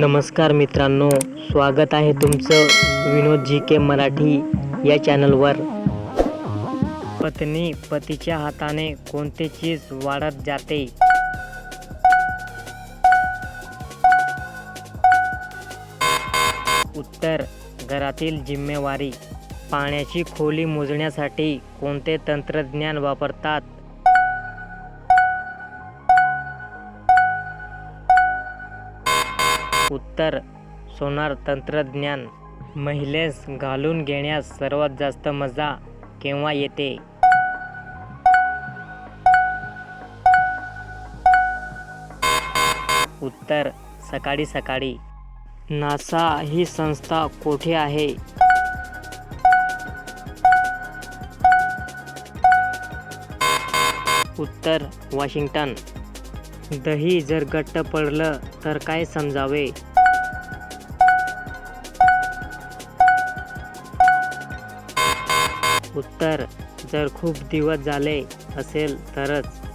नमस्कार मित्रांनो स्वागत आहे तुमचं विनोद जी के मराठी या चॅनलवर. पत्नी पतीच्या हाताने कोणते चीज वाढत जाते? उत्तर घरातील जिम्मेवारी. पाण्याची खोली मोजण्यासाठी कोणते तंत्रज्ञान वापरतात? उत्तर सोनार तंत्रज्ञान. महिलेस घालून घेण्यास सर्वात जास्त मजा केव्हा येते? उत्तर सकाळी सकाळी. नासा ही संस्था कोठे आहे? उत्तर वॉशिंग्टन. दही जर घट्ट पडलं तर काय समजावे? उत्तर जर खूप दिवस झाले असेल तरच.